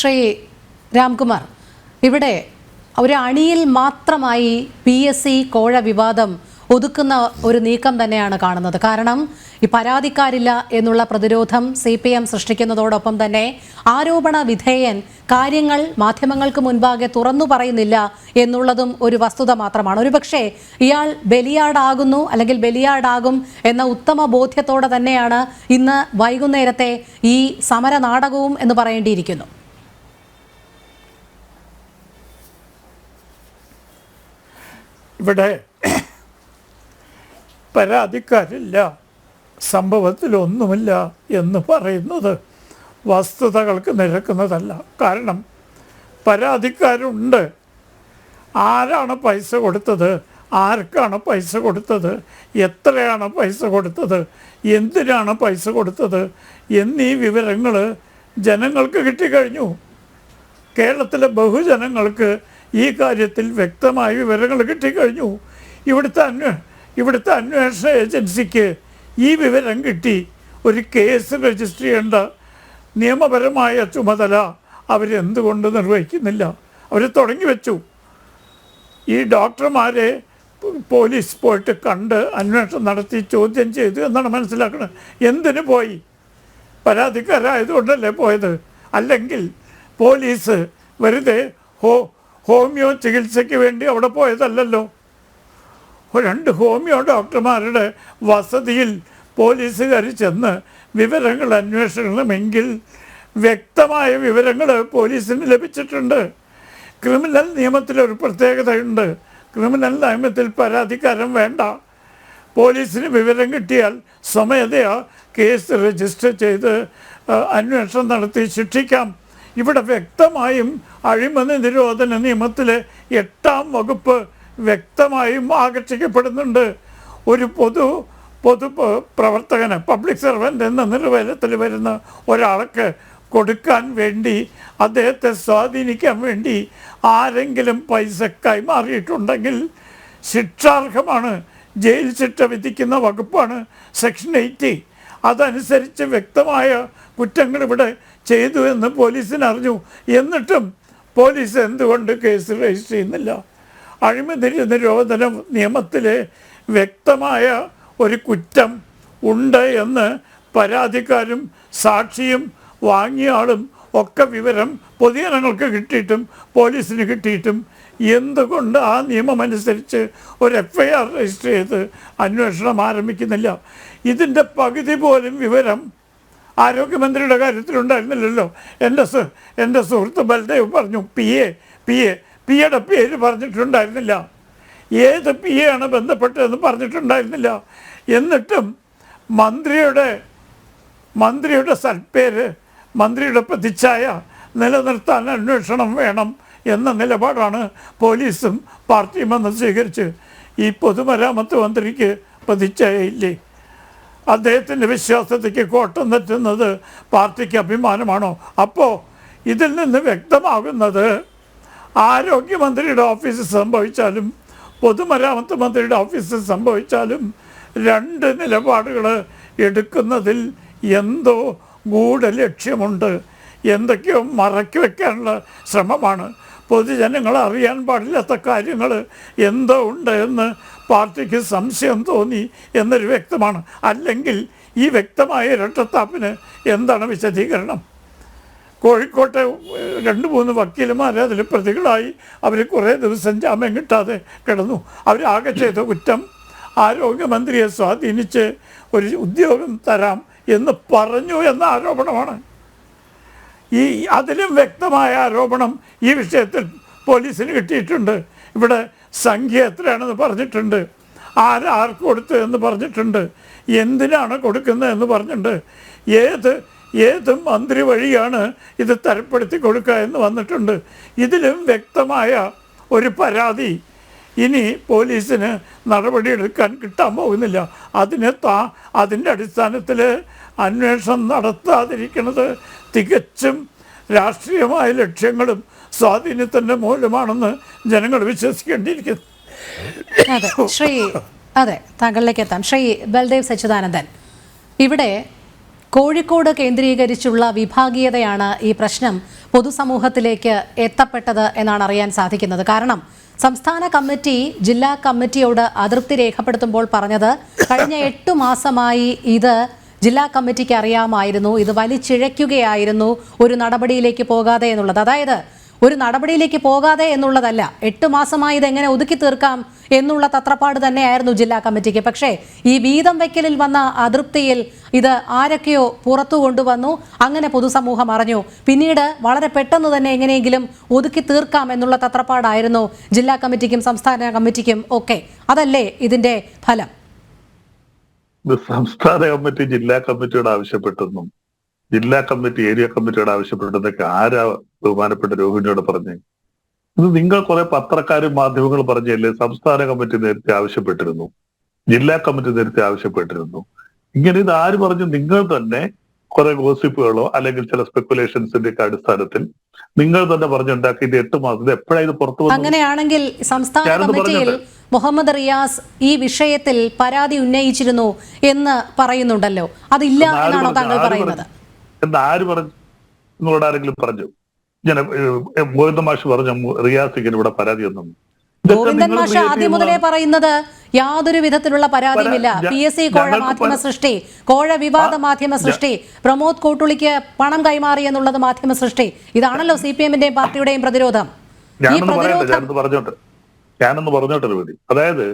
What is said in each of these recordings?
ശ്രീ രാംകുമാർ ഇവിടെ ഒരു അണിയിൽ മാത്രമായി പി എസ് സി കോഴ വിവാദം ഒതുക്കുന്ന ഒരു നീക്കം തന്നെയാണ് കാണുന്നത്. കാരണം ഈ പരാതിക്കാരില്ല എന്നുള്ള പ്രതിരോധം സി പി എം സൃഷ്ടിക്കുന്നതോടൊപ്പം തന്നെ ആരോപണ വിധേയൻ കാര്യങ്ങൾ മാധ്യമങ്ങൾക്ക് മുൻപാകെ തുറന്നു പറയുന്നില്ല എന്നുള്ളതും ഒരു വസ്തുത മാത്രമാണ്. ഒരുപക്ഷെ ഇയാൾ ബലിയാടാകുന്നു അല്ലെങ്കിൽ ബലിയാടാകും എന്ന ഉത്തമ ബോധ്യത്തോടെ തന്നെയാണ് ഇന്ന് വൈകുന്നേരത്തെ ഈ സമര നാടകവും എന്ന് പറയേണ്ടിയിരിക്കുന്നു. ഇവിടെ പരാതിക്കാരില്ല. സംഭവത്തിലൊന്നുമില്ല എന്ന് പറയുന്നത് വസ്തുതകൾക്ക് നിരക്കുന്നതല്ല. കാരണം പരാതിക്കാരുണ്ട്. ആരാണ് പൈസ കൊടുത്തത്? ആർക്കാണ് പൈസ കൊടുത്തത്? എത്രയാണ് പൈസ കൊടുത്തത്? എന്തിനാണ് പൈസ കൊടുത്തത്? എന്നീ വിവരങ്ങൾ ജനങ്ങൾക്ക് കിട്ടിക്കഴിഞ്ഞു. കേരളത്തിലെ ബഹുജനങ്ങൾക്ക് ഈ കാര്യത്തിൽ വ്യക്തമായ വിവരങ്ങൾ കിട്ടിക്കഴിഞ്ഞു. ഇവിടുത്തെ അന്വേ ഇവിടുത്തെ അന്വേഷണ ഏജൻസിക്ക് ഈ വിവരം കിട്ടി. ഒരു കേസ് രജിസ്റ്റർ ചെയ്യേണ്ട നിയമപരമായ ചുമതല അവരെന്തുകൊണ്ട് നിർവഹിക്കുന്നില്ല? അവർ തുടങ്ങി വെച്ചു. ഈ ഡോക്ടർമാരെ പോലീസ് പോയിട്ട് കണ്ട് അന്വേഷണം നടത്തി ചോദ്യം ചെയ്തു എന്നാണ് മനസ്സിലാക്കുന്നത്. എന്തിനു പോയി? പരാതിക്കാരായതുകൊണ്ടല്ലേ പോയത്? അല്ലെങ്കിൽ പോലീസ് വെറുതെ ഹോ ഹോമിയോ ചികിത്സയ്ക്ക് വേണ്ടി അവിടെ പോയതല്ലല്ലോ. രണ്ട് ഹോമിയോ ഡോക്ടർമാരുടെ വസതിയിൽ പോലീസുകാർ ചെന്ന് വിവരങ്ങൾ അന്വേഷിക്കണമെങ്കിൽ വ്യക്തമായ വിവരങ്ങൾ പോലീസിന് ലഭിച്ചിട്ടുണ്ട്. ക്രിമിനൽ നിയമത്തിലൊരു പ്രത്യേകതയുണ്ട്. ക്രിമിനൽ നിയമത്തിൽ പരാതിക്കാരൻ വേണ്ട. പോലീസിന് വിവരം കിട്ടിയാൽ സ്വമേധയാ കേസ് രജിസ്റ്റർ ചെയ്ത് അന്വേഷണം നടത്തി ശിക്ഷിക്കാം. ഇവിടെ വ്യക്തമായും അഴിമതി നിരോധന നിയമത്തിലെ എട്ടാം വകുപ്പ് വ്യക്തമായും ആകർഷിക്കപ്പെടുന്നുണ്ട്. ഒരു പൊതു പൊതു പ്രവർത്തകന് പബ്ലിക് സർവന്റ് എന്ന നിർവചനത്തിൽ വരുന്ന ഒരാൾക്ക് കൊടുക്കാൻ വേണ്ടി അദ്ദേഹത്തെ സ്വാധീനിക്കാൻ വേണ്ടി ആരെങ്കിലും പൈസ കൈമാറിയിട്ടുണ്ടെങ്കിൽ ശിക്ഷാർഹമാണ്. ജയിൽ ശിക്ഷ വിധിക്കുന്ന വകുപ്പാണ് സെക്ഷൻ എയ്റ്റി. അതനുസരിച്ച് വ്യക്തമായ കുറ്റങ്ങൾ ഇവിടെ ചെയ്തു എന്ന് പോലീസിന് അറിഞ്ഞു എന്നിട്ടും പോലീസ് എന്തുകൊണ്ട് കേസ് രജിസ്റ്റർ ചെയ്യുന്നില്ല? അഴിമതി നിരോധന നിയമത്തിലെ വ്യക്തമായ ഒരു കുറ്റം ഉണ്ട് എന്ന് പരാതിക്കാരും സാക്ഷിയും വാങ്ങിയ ആളും ഒക്കെ വിവരം പൊതുജനങ്ങൾക്ക് കിട്ടിയിട്ടും പോലീസിന് കിട്ടിയിട്ടും എന്തുകൊണ്ട് ആ നിയമം അനുസരിച്ച് ഒരു എഫ് ഐ ആർ രജിസ്റ്റർ ചെയ്ത് അന്വേഷണം ആരംഭിക്കുന്നില്ല? ഇതിന്റെ പകുതി പോലും വിവരം ആരോഗ്യമന്ത്രിയുടെ കാര്യത്തിലുണ്ടായിരുന്നില്ലല്ലോ. എന്റെ എന്റെ സുഹൃത്ത് ബൽദേവ് പറഞ്ഞു P A P A P എയുടെ പേര് പറഞ്ഞിട്ടുണ്ടായിരുന്നില്ല. ഏത് പി എ ആണ് ബന്ധപ്പെട്ടതെന്ന് പറഞ്ഞിട്ടുണ്ടായിരുന്നില്ല. എന്നിട്ടും മന്ത്രിയുടെ മന്ത്രിയുടെ സൽപ്പേര് മന്ത്രിയുടെ പ്രതിച്ഛായ നിലനിർത്താൻ അന്വേഷണം വേണം എന്ന നിലപാടാണ് പോലീസും പാർട്ടിയും വന്ന് സ്വീകരിച്ച് ഈ പൊതുമരാമത്ത് മന്ത്രിക്ക് പ്രതിച്ഛായയില്ലേ? അദ്ദേഹത്തിന്റെ വിശ്വാസത്തേക്ക് കോട്ടം തെറ്റുന്നത് പാർട്ടിക്ക് അഭിമാനമാണോ? അപ്പോൾ ഇതിൽ നിന്ന് വ്യക്തമാകുന്നത് ആരോഗ്യമന്ത്രിയുടെ ഓഫീസിൽ സംഭവിച്ചാലും പൊതുമരാമത്ത് മന്ത്രിയുടെ ഓഫീസിൽ സംഭവിച്ചാലും രണ്ട് നിലപാടുകൾ എടുക്കുന്നതിൽ എന്തോ ഗൂഢലക്ഷ്യമുണ്ട്. എന്തൊക്കെയോ മറക്കി വെക്കാനുള്ള ശ്രമമാണ്. പൊതുജനങ്ങൾ അറിയാൻ പാടില്ലാത്ത കാര്യങ്ങൾ എന്തോ ഉണ്ട് എന്ന് പാർട്ടിക്ക് സംശയം തോന്നി എന്നൊരു വ്യക്തമാണ്. അല്ലെങ്കിൽ ഈ വ്യക്തമായ ഇരട്ടത്താപ്പിന് എന്താണ് വിശദീകരണം? കോഴിക്കോട്ടെ രണ്ട് മൂന്ന് വക്കീലുമാർ അതിൽ പ്രതികളായി അവർ കുറേ ദിവസം ജാമ്യം കിട്ടാതെ കിടന്നു. അവരാകെ ചെയ്ത കുറ്റം ആരോഗ്യമന്ത്രിയെ സ്വാധീനിച്ച് ഒരു ഉദ്യോഗം തരാം എന്ന് പറഞ്ഞു എന്ന ആരോപണമാണ്. ഈ അതിലും വ്യക്തമായ ആരോപണം ഈ വിഷയത്തിൽ പോലീസിന് കിട്ടിയിട്ടുണ്ട്. ഇവിടെ സംഖ്യ എത്രയാണെന്ന് പറഞ്ഞിട്ടുണ്ട് ആരാർക്ക് കൊടുത്തു എന്ന് പറഞ്ഞിട്ടുണ്ട്. എന്തിനാണ് കൊടുക്കുന്നത് എന്ന് പറഞ്ഞിട്ടുണ്ട്. ഏത് ഏത് മന്ത്രി വഴിയാണ് ഇത് തരപ്പെടുത്തി കൊടുക്കുക എന്ന് വന്നിട്ടുണ്ട്. ഇതിലും വ്യക്തമായ ഒരു പരാതി ഇനി പോലീസിന് നടപടിയെടുക്കാൻ കിട്ടാൻ പോകുന്നില്ല. അതിന് താ അതിന്റെ അടിസ്ഥാനത്തിൽ അന്വേഷണം നടത്താതിരിക്കുന്നത് തികച്ചും രാഷ്ട്രീയമായ ലക്ഷ്യങ്ങളും സ്വാധീനത്തിന്റെ മൂലമാണെന്ന് ജനങ്ങൾ വിശ്വസിക്കേണ്ടിയിരിക്കുന്നു. അതെ ശ്രീ അതെ താങ്കളിലേക്ക് എത്താം. ശ്രീ ബൽദേവ് സച്ചിദാനന്ദൻ ഇവിടെ കോഴിക്കോട് കേന്ദ്രീകരിച്ചുള്ള വിഭാഗീയതയാണ് ഈ പ്രശ്നം പൊതുസമൂഹത്തിലേക്ക് എത്തപ്പെട്ടത് എന്നാണ് അറിയാൻ സാധിക്കുന്നത്. കാരണം സംസ്ഥാന കമ്മിറ്റി ജില്ലാ കമ്മിറ്റിയോട് അതൃപ്തി രേഖപ്പെടുത്തുമ്പോൾ പറഞ്ഞത് കഴിഞ്ഞ എട്ടു മാസമായി ഇത് ജില്ലാ കമ്മിറ്റിക്ക് അറിയാമായിരുന്നു ഇത് വലിച്ചിഴയ്ക്കുകയായിരുന്നു ഒരു നടപടിയിലേക്ക് പോകാതെ എന്നുള്ളത്. അതായത് ഒരു നടപടിയിലേക്ക് പോകാതെ എന്നുള്ളതല്ല. എട്ട് മാസമായി എങ്ങനെ ഒതുക്കി തീർക്കാം എന്നുള്ള തത്രപ്പാട് തന്നെയായിരുന്നു ജില്ലാ കമ്മിറ്റിക്ക്. പക്ഷേ ഈ വീതം വയ്ക്കലിൽ വന്ന അതൃപ്തിയിൽ ഇത് ആരൊക്കെയോ പുറത്തു കൊണ്ടുവന്നു. അങ്ങനെ പൊതുസമൂഹം അറിഞ്ഞു. പിന്നീട് വളരെ പെട്ടെന്ന് തന്നെ എങ്ങനെയെങ്കിലും ഒതുക്കി തീർക്കാം എന്നുള്ള തത്രപ്പാടായിരുന്നു ജില്ലാ കമ്മിറ്റിക്കും സംസ്ഥാന കമ്മിറ്റിക്കും ഒക്കെ. അതല്ലേ ഇതിന്റെ ഫലം? ഇത് സംസ്ഥാന കമ്മിറ്റി ജില്ലാ കമ്മിറ്റിയോട് ആവശ്യപ്പെട്ടെന്നും ജില്ലാ കമ്മിറ്റി ഏരിയ കമ്മിറ്റിയോട് ആവശ്യപ്പെട്ടതൊക്കെ ആരാ ബഹുമാനപ്പെട്ട രോഹിണിയോട് പറഞ്ഞു? ഇത് നിങ്ങൾ കുറെ പത്രക്കാരും മാധ്യമങ്ങളും പറഞ്ഞല്ലേ സംസ്ഥാന കമ്മിറ്റി നേരത്തെ ആവശ്യപ്പെട്ടിരുന്നു ജില്ലാ കമ്മിറ്റി നേരത്തെ ആവശ്യപ്പെട്ടിരുന്നു. ഇങ്ങനെ ഇത് ആര് പറഞ്ഞു? നിങ്ങൾ തന്നെ കുറെ ഗോസിപ്പുകളോ അല്ലെങ്കിൽ ചില സ്പെക്കുലേഷൻസിന്റെ ഒക്കെ അടിസ്ഥാനത്തിൽ നിങ്ങൾ തന്നെ പറഞ്ഞുണ്ടാക്കി ഇത് എട്ട് മാസത്തിൽ എപ്പോഴാണ് ഇത് പുറത്തു വന്നു അങ്ങനെയാണെങ്കിൽ സംസ്ഥാന കമ്മിറ്റിയിൽ മുഹമ്മദ് റിയാസ് ഈ വിഷയത്തിൽ പരാതി ഉന്നയിച്ചിരുന്നു എന്ന് പറയുന്നുണ്ടല്ലോ. അതില്ല എന്ന് എന്നാണോ താങ്കൾ പറയുന്നത്? എന്ന് ആര് പറഞ്ഞു നിങ്ങളോട് ആരെങ്കിലും പറഞ്ഞു? ഞാൻ ഗോവിന്ദ മാഷ് പറഞ്ഞു റിയാസിക്ക് റിയാസിക്കിന് ഇവിടെ പരാതി ഒന്നും ഗോവിന്ദൻ മാഷ് ആദ്യം മുതലേ പറയുന്നത് യാതൊരു വിധത്തിലുള്ള പരാതിയുമില്ല. പരാ- പി എസ് സി കോഴ മാധ്യമ സൃഷ്ടി കോഴ വിവാദ മാധ്യമ സൃഷ്ടി പ്രമോദ് കോട്ടുളിക്ക് പണം കൈമാറി എന്നുള്ളത് മാധ്യമ സൃഷ്ടി. ഇതാണല്ലോ സി പി എമ്മിന്റെയും പാർട്ടിയുടെയും പ്രതിരോധം. പറഞ്ഞോട്ടെ. ഞാനൊന്ന് പറഞ്ഞോട്ടെ രൂപതി അതായത്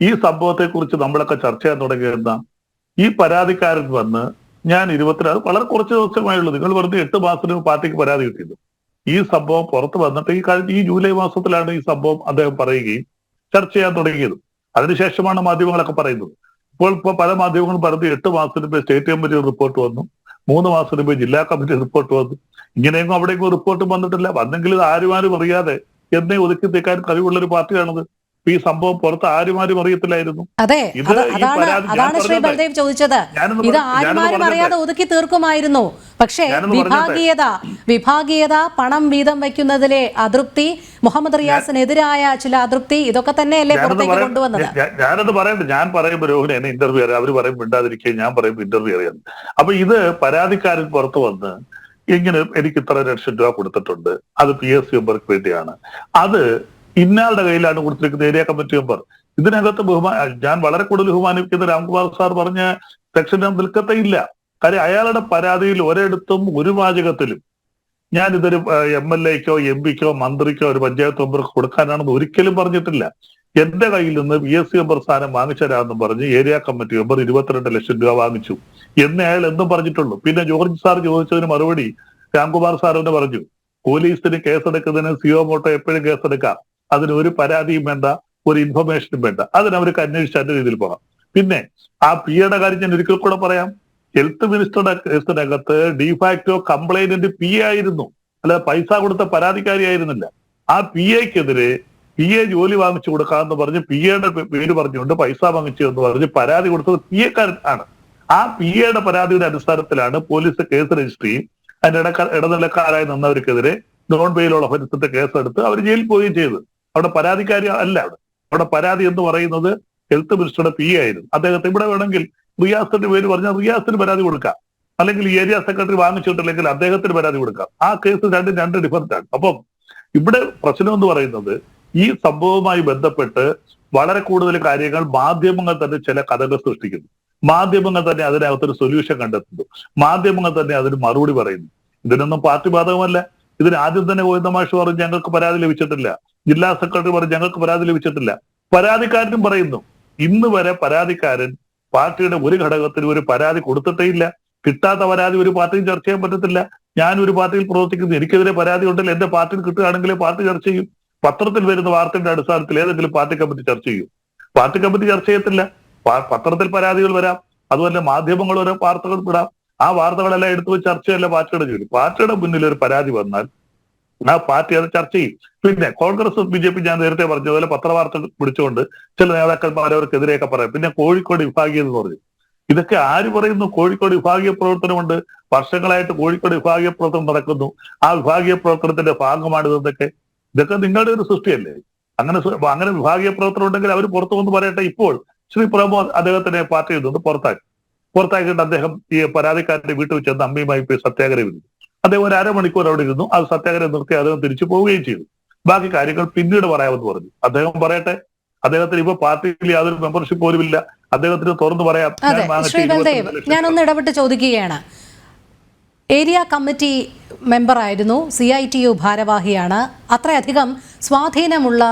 ഈ സംഭവത്തെ കുറിച്ച് നമ്മളൊക്കെ ചർച്ച ചെയ്യാൻ തുടങ്ങിയിരുന്ന ഈ പരാതിക്കാരൻ വന്ന് ഞാൻ ഇരുപത്തിനാല് വളരെ കുറച്ച് ദിവസമായുള്ളൂ. നിങ്ങൾ വെറുതെ എട്ട് മാസത്തിന് പാർട്ടിക്ക് പരാതി കിട്ടിയത്. ഈ സംഭവം പുറത്ത് വന്നിട്ട് ഈ കഴിഞ്ഞ ഈ ജൂലൈ മാസത്തിലാണ് ഈ സംഭവം അദ്ദേഹം പറയുകയും ചർച്ച ചെയ്യാൻ തുടങ്ങിയത്. അതിനുശേഷമാണ് മാധ്യമങ്ങളൊക്കെ പറയുന്നത്. ഇപ്പോൾ ഇപ്പോൾ പല മാധ്യമങ്ങളും പറഞ്ഞത് എട്ട് മാസത്തിന് സ്റ്റേറ്റ് കമ്മിറ്റി റിപ്പോർട്ട് വന്നു. മൂന്ന് മാസത്തിന് ജില്ലാ കമ്മിറ്റി റിപ്പോർട്ട് വന്നു. ഇങ്ങനെയെങ്കിലും അവിടേക്കും റിപ്പോർട്ട് വന്നിട്ടില്ല. വന്നെങ്കിൽ ഇത് ആരും ആരും അറിയാതെ എന്നെ ഒതുക്കി തീക്കാൻ കഴിവുള്ള ഒരു പാർട്ടിയാണത്. ഇപ്പൊ ഈ സംഭവം പുറത്ത് ആരും ആരും അറിയത്തില്ലായിരുന്നു. അതെ അതാണ് അതാണ് ശ്രീ ബൽദേവ് ചോദിച്ചത്. ഇത് ആരുമാരും. അറിയാതെ ഒതുക്കി തീർക്കുമായിരുന്നു. പക്ഷേ വിഭാഗീയത വിഭാഗീയത പണം വീതം വയ്ക്കുന്നതിലെ അതൃപ്തി മുഹമ്മദ് റിയാസിനെതിരായ ചില അതൃപ്തി ഇതൊക്കെ തന്നെയല്ലേ പുറത്തേക്ക് കൊണ്ടുവന്നത്? ഞാനത് പറയട്ടെ ഞാൻ പറയുമ്പോൾ രോഹിണി എന്നെ ഇന്റർവ്യൂ അറിയാം. അവർ പറയും മിണ്ടാതിരിക്കുകയും ഞാൻ പറയുമ്പോൾ ഇന്റർവ്യൂ അറിയാം. അപ്പൊ ഇത് പരാതിക്കാരൻ പുറത്തു വന്ന് ഇങ്ങനെ എനിക്ക് ഇത്ര ലക്ഷം രൂപ കൊടുത്തിട്ടുണ്ട്? അത് പി എസ് സി മെമ്പർക്ക് വേണ്ടിയാണ്. അത് ഇന്നാളുടെ കയ്യിലാണ് കൊടുത്തിരിക്കുന്നത് ഏരിയ കമ്മിറ്റി മെമ്പർ. ഇതിനകത്ത് ബഹുമാ ഞാൻ വളരെ കൂടുതൽ ബഹുമാനിക്കുന്ന രാംകുമാർ സാർ പറഞ്ഞ സെക്ഷൻ നിൽക്കത്തേ ഇല്ല. കാര്യം അയാളുടെ പരാതിയിൽ ഒരിടത്തും ഒരു വാചകത്തിലും ഞാൻ ഇതൊരു എം എൽ എക്കോ എം പിക്കോ മന്ത്രിക്കോ ഒരു പഞ്ചായത്ത് മെമ്പർക്ക് കൊടുക്കാനാണെന്ന് ഒരിക്കലും പറഞ്ഞിട്ടില്ല. എന്റെ കയ്യിൽ നിന്ന് പി എസ് സി മെമ്പർ സ്ഥാനം വാങ്ങിച്ചരാമെന്നും പറഞ്ഞ് ഏരിയ കമ്മിറ്റി മെമ്പർ ഇരുപത്തിരണ്ട് ലക്ഷം രൂപ വാങ്ങിച്ചു. എന്ന് അയാൾ എന്നും പറഞ്ഞിട്ടുള്ളൂ. പിന്നെ ജോർജ് സാർ ചോദിച്ചതിന് മറുപടി രാംകുമാർ സാർ തന്നെ പറഞ്ഞു പോലീസിന് കേസെടുക്കുന്നതിന് സിഒ മോട്ടോ എപ്പോഴും കേസെടുക്കാം. അതിന് ഒരു പരാതിയും വേണ്ട ഒരു ഇൻഫർമേഷനും വേണ്ട. അതിന് അവർക്ക് അന്വേഷിച്ച് അതിന്റെ രീതിയിൽ പോകാം. പിന്നെ ആ പി എയുടെ കാര്യം ഞാൻ ഒരിക്കൽ കൂടെ പറയാം. ഹെൽത്ത് മിനിസ്റ്ററുടെ കേസിനകത്ത് de facto complainant P A ആയിരുന്നു. അല്ല പൈസ കൊടുത്ത പരാതിക്കാരിയായിരുന്നില്ല ആ പി എക്കെതിരെ പി എ ജോലി വാങ്ങിച്ചു കൊടുക്കാമെന്ന് പറഞ്ഞ് പി എയുടെ പേര് പറഞ്ഞുകൊണ്ട് പൈസ വാങ്ങിച്ചു എന്ന് പറഞ്ഞ് പരാതി കൊടുത്തത് പി എക്കാരൻ ആണ്. ആ പി എയുടെ പരാതിയുടെ അടിസ്ഥാനത്തിലാണ് പോലീസ് കേസ് രജിസ്റ്റർ ചെയ്യും. അതിന്റെ ഇടക്ക ഇടനിലക്കാരായി നിന്നവർക്കെതിരെ നോൺ പേയിലുള്ള ഒഫൻസിന്റെ കേസെടുത്ത് അവർ ജയിലിൽ പോവുകയും ചെയ്തു. അവിടെ പരാതിക്കാരി അല്ല അവിടെ. അവിടെ പരാതി എന്ന് പറയുന്നത് ഹെൽത്ത് മിനിസ്റ്ററുടെ പി ആയിരുന്നു. അദ്ദേഹത്തെ ഇവിടെ വേണമെങ്കിൽ റിയാസിന്റെ പേര് പറഞ്ഞാൽ റിയാസിന് പരാതി കൊടുക്കാം. അല്ലെങ്കിൽ ഏരിയ സെക്രട്ടറി വാങ്ങിച്ചിട്ടില്ലെങ്കിൽ അദ്ദേഹത്തിന് പരാതി കൊടുക്കാം. ആ കേസ് രണ്ടും രണ്ട് ഡിഫറന്റ് ആണ്. അപ്പം ഇവിടെ പ്രശ്നം എന്ന് പറയുന്നത് ഈ സംഭവവുമായി ബന്ധപ്പെട്ട് വളരെ കൂടുതൽ കാര്യങ്ങൾ മാധ്യമങ്ങൾ തന്നെ ചില കഥകൾ സൃഷ്ടിക്കുന്നു. മാധ്യമങ്ങൾ തന്നെ അതിനകത്തൊരു സൊല്യൂഷൻ കണ്ടെത്തുന്നു. മാധ്യമങ്ങൾ തന്നെ അതിന് മറുപടി പറയുന്നു. ഇതിനൊന്നും പാർട്ടി ബാധകമല്ല. ഇതിന് ആദ്യം തന്നെ ഗോവിന്ദ മാഷ് പറഞ്ഞു ഞങ്ങൾക്ക് പരാതി ലഭിച്ചിട്ടില്ല. ജില്ലാ സെക്രട്ടറി പറഞ്ഞു ഞങ്ങൾക്ക് പരാതി ലഭിച്ചിട്ടില്ല. പരാതിക്കാരനും പറയുന്നു ഇന്ന് വരെ പരാതിക്കാരൻ പാർട്ടിയുടെ ഒരു ഘടകത്തിന് ഒരു പരാതി കൊടുത്തിട്ടേ ഇല്ല കിട്ടാത്ത പരാതി ഒരു പാർട്ടിയും ചർച്ച ചെയ്യാൻ പറ്റത്തില്ല. ഞാൻ ഒരു പാർട്ടിയിൽ പ്രവർത്തിക്കുന്നു എനിക്കെതിരെ പരാതി ഉണ്ടെങ്കിൽ എന്റെ പാർട്ടിയിൽ കിട്ടുകയാണെങ്കിൽ പാർട്ടി ചർച്ച ചെയ്യും. പത്രത്തിൽ വരുന്ന വാർത്തയുടെ അടിസ്ഥാനത്തിൽ ഏതെങ്കിലും പാർട്ടി കമ്മിറ്റി ചർച്ച ചെയ്യും. പാർട്ടി കമ്മിറ്റി ചർച്ച ചെയ്യത്തില്ല. പത്രത്തിൽ പരാതികൾ വരാം. അതുപോലെ മാധ്യമങ്ങൾ ഓരോ വാർത്തകൾ വിടാം. ആ വാർത്തകളെല്ലാം എടുത്തു ചർച്ചയല്ല പാർട്ടിയുടെ ജോലി പാർട്ടിയുടെ മുന്നിൽ ഒരു പരാതി വന്നാൽ ആ പാർട്ടി അത് ചർച്ച ചെയ്യും. പിന്നെ കോൺഗ്രസ് ബി ജെ പി ഞാൻ നേരത്തെ പറഞ്ഞതുപോലെ പത്രവാർത്തകൾ പിടിച്ചുകൊണ്ട് ചില നേതാക്കന്മാർ അവർക്കെതിരെയൊക്കെ പറയും. പിന്നെ കോഴിക്കോട് വിഭാഗീയത എന്ന് പറഞ്ഞു ഇതൊക്കെ ആര് പറയുന്നു? കോഴിക്കോട് വിഭാഗീയ പ്രവർത്തനമുണ്ട്. വർഷങ്ങളായിട്ട് കോഴിക്കോട് വിഭാഗീയ പ്രവർത്തനം നടക്കുന്നു. ആ വിഭാഗീയ പ്രവർത്തനത്തിന്റെ ഭാഗമാണ് ഇതൊക്കെ ഇതൊക്കെ നിങ്ങളുടെ ഒരു സൃഷ്ടിയല്ലേ? അങ്ങനെ അങ്ങനെ വിഭാഗീയ പ്രവർത്തനം ഉണ്ടെങ്കിൽ അവർ പുറത്തു വന്ന് പറയട്ടെ ഇപ്പോൾ. ശ്രീ പ്രമോദ് അദ്ദേഹത്തിനെ പാർട്ടിയിൽ നിന്ന് പുറത്താക്കി. പുറത്താക്കിയിട്ട് അദ്ദേഹം ഈ പരാതിക്കാരന്റെ വീട്ടിൽ ചെന്ന് അമ്മയുമായി പോയി സത്യാഗ്രഹം ഇരുന്നു. അദ്ദേഹം ഒരു അരമണിക്കൂർ അവിടെ ഇരുന്നു. അത് സത്യാഗ്രഹം നിർത്തി അദ്ദേഹം തിരിച്ചു പോവുകയും ചെയ്തു. ബാക്കി കാര്യങ്ങൾ പിന്നീട് പറയാമെന്ന് പറഞ്ഞു. അദ്ദേഹം പറയട്ടെ അദ്ദേഹത്തിന് ഇപ്പൊ പാർട്ടിയിൽ യാതൊരു മെമ്പർഷിപ്പ് പോലും ഇല്ല അദ്ദേഹത്തിന് തുറന്നു പറയാം ഞാൻ അതെ വാങ്ങിച്ച ശ്രീ ബൽദേവ് 22 ലക്ഷം ഞാനൊന്ന് ഇടപെട്ട് ചോദിക്കുകയാണ്. ഏരിയ കമ്മിറ്റി മെമ്പറായിരുന്നു. സി ഐ ടി യു ഭാരവാഹിയാണ്. അത്രയധികം സ്വാധീനമുള്ള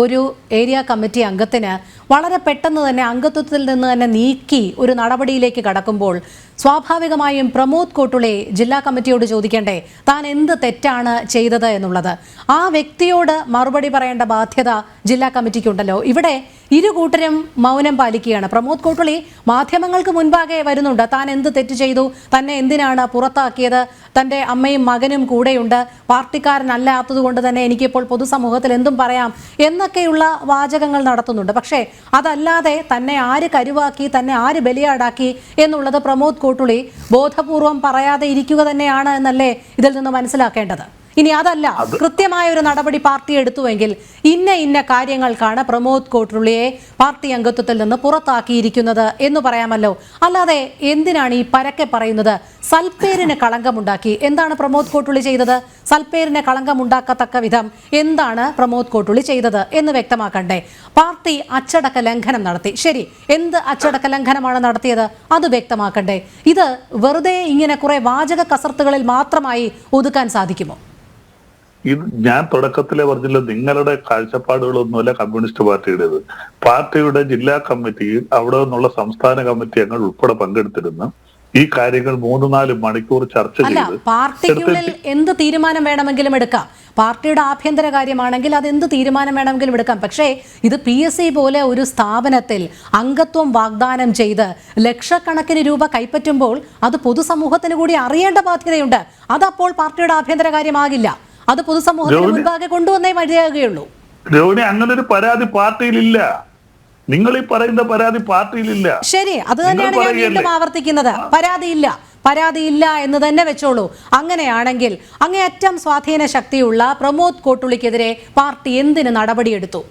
ഒരു ഏരിയ കമ്മിറ്റി അംഗത്തിന് വളരെ പെട്ടെന്ന് തന്നെ അംഗത്വത്തിൽ നിന്ന് തന്നെ നീക്കി ഒരു നടപടിയിലേക്ക് കടക്കുമ്പോൾ സ്വാഭാവികമായും പ്രമോദ് കോട്ടുളെ ജില്ലാ കമ്മിറ്റിയോട് ചോദിക്കേണ്ടേ താൻ എന്ത് തെറ്റാണ് ചെയ്തത് എന്നുള്ളത്. ആ വ്യക്തിയോട് മറുപടി പറയേണ്ട ബാധ്യത ജില്ലാ കമ്മിറ്റിക്കുണ്ടല്ലോ. ഇവിടെ ഇരു കൂട്ടരും മൗനം പാലിക്കുകയാണ്. പ്രമോദ് കോട്ടുളി മാധ്യമങ്ങൾക്ക് മുൻപാകെ വരുന്നുണ്ട്. താൻ എന്ത് തെറ്റ് ചെയ്തു? തന്നെ എന്തിനാണ് പുറത്താക്കിയത്? തന്റെ അമ്മയും മകനും കൂടെയുണ്ട്. പാർട്ടിക്കാരനല്ലാത്തത് കൊണ്ട് തന്നെ എനിക്കിപ്പോൾ പൊതുസമൂഹത്തിൽ എന്തും പറയാം എന്നൊക്കെയുള്ള വാചകങ്ങൾ നടത്തുന്നുണ്ട്. പക്ഷേ അതല്ലാതെ തന്നെ ആര് കരുവാക്കി തന്നെ ആര് ബലിയാടാക്കി എന്നുള്ളത് പ്രമോദ് കോട്ടുളി ബോധപൂർവം പറയാതെ ഇരിക്കുക തന്നെയാണ് എന്നല്ലേ ഇതിൽ നിന്ന് മനസ്സിലാക്കേണ്ടത്? ഇനി അതല്ല കൃത്യമായ ഒരു നടപടി പാർട്ടി എടുത്തുവെങ്കിൽ ഇന്ന ഇന്ന കാര്യങ്ങൾക്കാണ് പ്രമോദ് കോട്ടുള്ളിയെ പാർട്ടി അംഗത്വത്തിൽ നിന്ന് പുറത്താക്കിയിരിക്കുന്നത് എന്ന് പറയാമല്ലോ. അല്ലാതെ എന്തിനാണ് ഈ പരക്കെ പറയുന്നത്? സൽപ്പേരിന് കളങ്കമുണ്ടാക്കി. എന്താണ് പ്രമോദ് കോട്ടുള്ളി ചെയ്തത്? സൽപ്പേരിന് കളങ്കമുണ്ടാക്കത്തക്ക വിധം എന്താണ് പ്രമോദ് കോട്ടുള്ളി ചെയ്തത് എന്ന് വ്യക്തമാക്കണ്ടേ. പാർട്ടി അച്ചടക്ക ലംഘനം നടത്തി. ശരി എന്ത് അച്ചടക്ക ലംഘനമാണ് നടത്തിയത്? അത് വ്യക്തമാക്കണ്ടേ. ഇത് വെറുതെ ഇങ്ങനെ കുറെ വാചക കസർത്തുകളിൽ മാത്രമായി ഒതുക്കാൻ സാധിക്കുമോ? ഇത് ഞാൻ തുടക്കത്തിലെ പറഞ്ഞില്ല നിങ്ങളുടെ കാഴ്ചപ്പാടുകളൊന്നുമല്ല കമ്മ്യൂണിസ്റ്റ് പാർട്ടിയുടേത്. പാർട്ടിയുടെ ജില്ലാ കമ്മിറ്റിയിൽ അവിടെ നിന്നുള്ള സംസ്ഥാന കമ്മിറ്റി അംഗങ്ങൾ ഉൾപ്പെടെ പങ്കെടുത്തിരുന്നു. ഈ കാര്യങ്ങൾ മൂന്ന് നാല് മണിക്കൂർ ചർച്ച ചെയ്ത് പാർട്ടിക്കുള്ളിൽ എന്ത് തീരുമാനം വേണമെങ്കിലും എടുക്കാം. പാർട്ടിയുടെ ആഭ്യന്തര കാര്യമാണെങ്കിൽ അത് എന്ത് തീരുമാനം വേണമെങ്കിലും എടുക്കാം. പക്ഷേ ഇത് പി എസ് സി പോലെ ഒരു സ്ഥാപനത്തിൽ അംഗത്വം വാഗ്ദാനം ചെയ്ത് ലക്ഷക്കണക്കിന് രൂപ കൈപ്പറ്റുമ്പോൾ അത് പൊതുസമൂഹത്തിന് കൂടി അറിയേണ്ട ബാധ്യതയുണ്ട്. അതപ്പോൾ പാർട്ടിയുടെ ആഭ്യന്തര കാര്യമാകില്ല. അത് പൊതുസമൂഹത്തിന് മുൻപാകെ കൊണ്ടുവന്നേ മതിയാകുകയുള്ളൂ. രോഹിണി അങ്ങനെ ഒരു പരാതി പാർട്ടിയിലില്ല. നിങ്ങൾ ഈ പറയുന്ന പരാതി പാർട്ടിയിലില്ല. ശരി അത് തന്നെയാണ് ഞാൻ വീണ്ടും ആവർത്തിക്കുന്നത്. പരാതിയില്ല പരാതിയില്ല എന്ന് തന്നെ വെച്ചോളൂ. അങ്ങനെയാണെങ്കിൽ അങ്ങേയറ്റം സ്വാധീന ശക്തിയുള്ള പ്രമോദ് കോട്ടുളിക്കെതിരെ പാർട്ടി എന്തിന് നടപടിയെടുത്തു?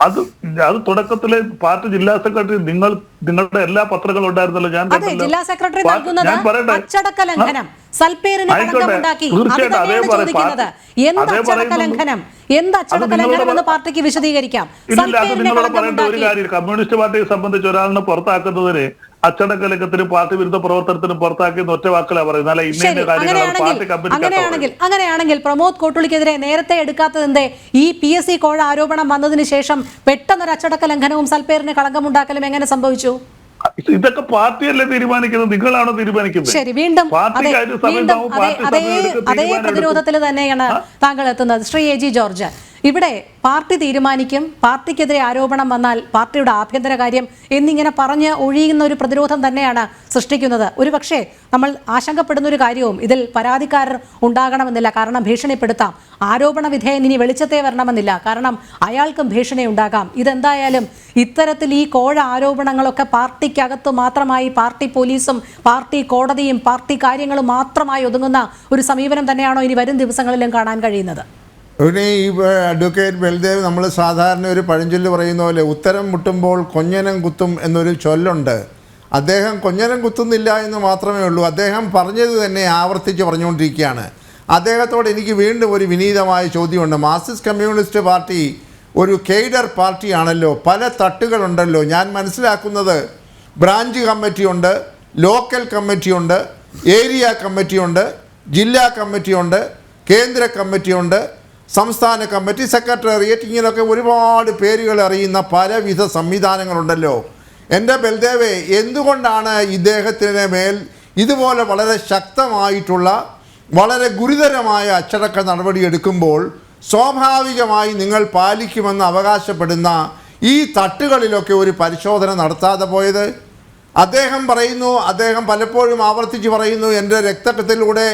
അത് അത് തുടക്കത്തിലെ പാർട്ടി ജില്ലാ സെക്രട്ടറി നിങ്ങൾ നിങ്ങളുടെ എല്ലാ പത്രങ്ങളും ഉണ്ടായിരുന്നല്ലോ ഞാൻ ജില്ലാ സെക്രട്ടറി നൽകുന്നത് അച്ചടക്ക ലംഘനം. സൽപ്പേരിന് ആയിക്കോട്ടെ. കളങ്കമുണ്ടാക്കി അത് തീർച്ചയായിട്ടും തന്നെയാണ് അതേ പറയും. ചോദിക്കുന്നത്. എന്ത് അച്ചടക്ക ലംഘനം? എന്ത് അച്ചടക്ക ലംഘനം എന്ന് പാർട്ടിക്ക് വിശദീകരിക്കാം? സൽപ്പേരിന് കളങ്കമുണ്ടാക്കി കമ്മ്യൂണിസ്റ്റ് പാർട്ടിയെ സംബന്ധിച്ച് ഒരാളിനെ പുറത്താക്കുന്നതിന് അച്ചടക്ക ലംഘത്തിനും പാർട്ടി വിരുദ്ധ പ്രവർത്തനത്തിനും പുറത്താക്കിയെന്ന് ഒറ്റ പറയുന്നത്. അങ്ങനെയാണെങ്കിൽ അങ്ങനെയാണെങ്കിൽ അങ്ങനെയാണെങ്കിൽ പ്രമോദ് കോട്ടുളിക്കെതിരെ നേരത്തെ എടുക്കാത്തതിന്റെ ഈ പി എസ് സി കോഴ ആരോപണം വന്നതിന് ശേഷം പെട്ടെന്നൊരു അച്ചടക്ക ലംഘനവും സൽപ്പേരിന് കളങ്കമുണ്ടാക്കലും എങ്ങനെ സംഭവിച്ചു? ഇതൊക്കെ പാർട്ടിയല്ലേ തീരുമാനിക്കുന്നത്? നിങ്ങളാണ് തീരുമാനിക്കുന്നത്? ശരി വീണ്ടും അതെ. പ്രതിരോധത്തിൽ തന്നെയാണ് താങ്കൾ എത്തുന്നത് ശ്രീ എ ജി ജോർജ്. ഇവിടെ പാർട്ടി തീരുമാനിക്കും പാർട്ടിക്കെതിരെ ആരോപണം വന്നാൽ പാർട്ടിയുടെ ആഭ്യന്തര കാര്യം എന്നിങ്ങനെ പറഞ്ഞ് ഒഴിയുന്ന ഒരു പ്രതിരോധം തന്നെയാണ് സൃഷ്ടിക്കുന്നത്. ഒരു പക്ഷേ നമ്മൾ ആശങ്കപ്പെടുന്ന ഒരു കാര്യവും ഇതിൽ പരാതിക്കാരർ ഉണ്ടാകണമെന്നില്ല. കാരണം ഭീഷണിപ്പെടുത്താം. ആരോപണ വിധേയൻ ഇനി വെളിച്ചത്തെ വരണമെന്നില്ല. കാരണം അയാൾക്കും ഭീഷണി ഉണ്ടാകാം. ഇതെന്തായാലും ഇത്തരത്തിൽ ഈ കോഴ ആരോപണങ്ങളൊക്കെ പാർട്ടിക്കകത്ത് മാത്രമായി പാർട്ടി പോലീസും പാർട്ടി കോടതിയും പാർട്ടി കാര്യങ്ങളും മാത്രമായി ഒതുങ്ങുന്ന ഒരു സമീപനം തന്നെയാണോ ഇനി വരും ദിവസങ്ങളിലും കാണാൻ കഴിയുന്നത്? പിന്നെ ഈ അഡ്വക്കേറ്റ് ബൽദേവ് നമ്മൾ സാധാരണ ഒരു പഴഞ്ചൊല്ല് പറയുന്ന പോലെ ഉത്തരം മുട്ടുമ്പോൾ കൊഞ്ഞനം കുത്തും എന്നൊരു ചൊല്ലുണ്ട്. അദ്ദേഹം കൊഞ്ഞനം കുത്തുന്നില്ല എന്ന് മാത്രമേ ഉള്ളൂ. അദ്ദേഹം പറഞ്ഞത് തന്നെ ആവർത്തിച്ച് പറഞ്ഞുകൊണ്ടിരിക്കുകയാണ്. അദ്ദേഹത്തോട് എനിക്ക് വീണ്ടും ഒരു വിനീതമായ ചോദ്യമുണ്ട്. മാർക്സിസ്റ്റ് കമ്മ്യൂണിസ്റ്റ് പാർട്ടി ഒരു കെയ്ഡർ പാർട്ടിയാണല്ലോ. പല തട്ടുകളുണ്ടല്ലോ. ഞാൻ മനസ്സിലാക്കുന്നത് ബ്രാഞ്ച് കമ്മിറ്റിയുണ്ട് ലോക്കൽ കമ്മിറ്റിയുണ്ട് ഏരിയ കമ്മിറ്റിയുണ്ട് ജില്ലാ കമ്മിറ്റിയുണ്ട് കേന്ദ്ര കമ്മിറ്റിയുണ്ട് സംസ്ഥാന കമ്മിറ്റി സെക്രട്ടേറിയറ്റ് ഇങ്ങനെയൊക്കെ ഒരുപാട് പേരുകൾ അറിയുന്ന പലവിധ സംവിധാനങ്ങളുണ്ടല്ലോ. എന്റെ ബൽദേവേ എന്തുകൊണ്ടാണ് ഇദ്ദേഹത്തിന് മേൽ ഇതുപോലെ വളരെ ശക്തമായിട്ടുള്ള വളരെ ഗുരുതരമായ അച്ചടക്ക നടപടി എടുക്കുമ്പോൾ സ്വാഭാവികമായി നിങ്ങൾ പാലിക്കുമെന്ന് അവകാശപ്പെടുന്ന ഈ തട്ടുകളിലൊക്കെ ഒരു പരിശോധന നടത്താതെ പോയത്? അദ്ദേഹം പറയുന്നു അദ്ദേഹം പലപ്പോഴും ആവർത്തിച്ച് പറയുന്നു എന്റെ രക്തത്തിലൂടെ